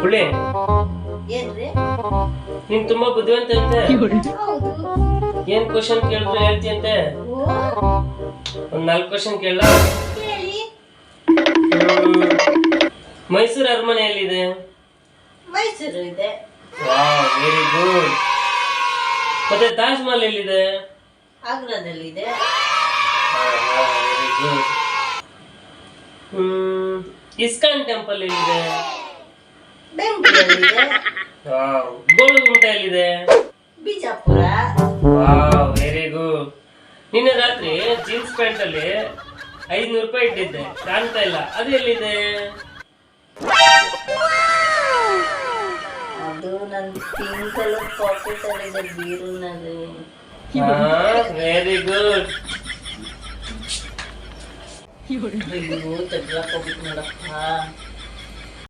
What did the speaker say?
ಹುಳಿ ಏನ್ರಿ? ನೀನ್ ತುಂಬಾ ಬುದ್ಧಿವಂತ ಅಂತೆ. ಹೌದು. ಏನ್ ಕ್ವಶನ್ ಕೇಳಿದ್ರೆ ಹೇಳ್ತೀಯಂತೆ ಒಂದು ಒಂದ್ ನಾಲ್ಕು ಕ್ವಶನ್ ಕೇಳ. ಮೈಸೂರು ಅರಮನೆ ಎಲ್ಲಿದೆ ಮೈಸೂರು ಇದೆ. ವೆರಿ ಗುಡ್ ಮತ್ತೆ ತಾಜ್ ಮಹಲ್ ಎಲ್ಲಿದೆ? ಆಗ್ರಾದಲ್ಲಿದೆ. Very good hmm. ISKCON temple ಎಲ್ಲಿದೆ? ಬೆಂಗಳೂರಲ್ಲಿದೆ ಎಲ್ಲಿದೆ? ಬಿಜಾಪುರ. ವೆರಿ ಗುಡ್ ನಿನ್ನೆ ರಾತ್ರಿ ಜೀನ್ಸ್ ಪ್ಯಾಂಟ್ ಅಲ್ಲಿ ಐದ್ನೂರು ರೂಪಾಯಿ ಇಟ್ಟಿದ್ದೆ. ಕಾಣ್ತಾ ಇಲ್ಲ. ಅದು ಎಲ್ಲಿದೆ? ಅದು ನನ್ನ ಪಿಂಕ್ ಕಲರ್ ಪಾಕೆಟ್ ಅಲ್ಲಿದೆ ಬೀರುನಲ್ಲಿ. ವೆರಿ ಗುಡ್ ಅಯ್ಯೋ ತೆಗ್ಲಾಕ್ ಹೋಗ್ಬಿಟ್ಟು ನೋಡಪ್ಪ.